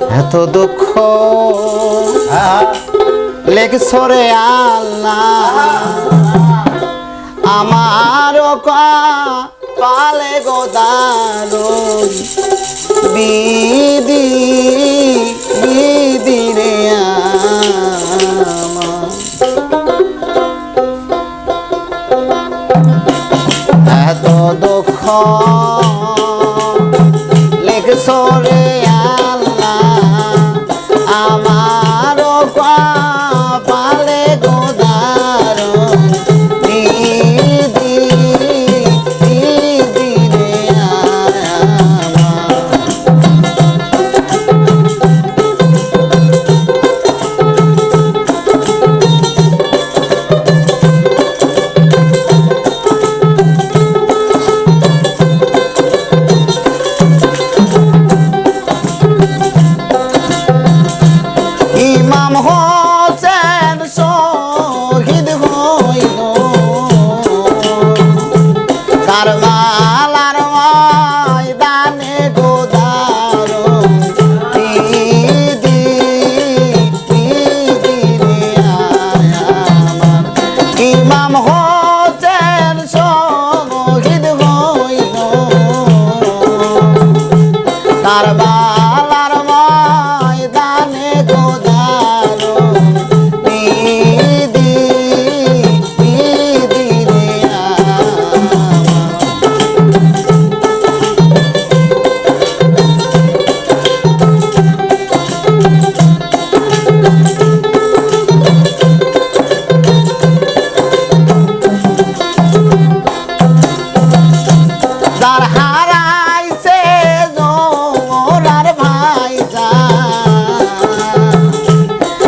এত দুঃখ। লেগসরে আল্লাহ। আমার পালে গোদারো বিদি বিদি রে এত দুঃখ।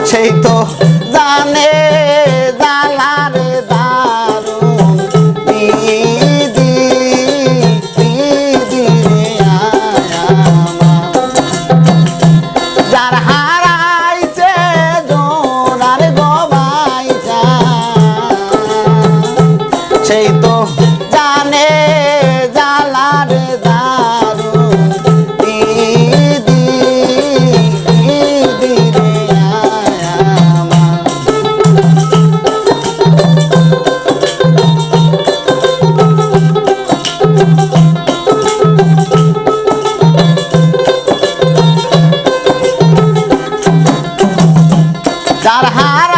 সেই তো জানে যার হার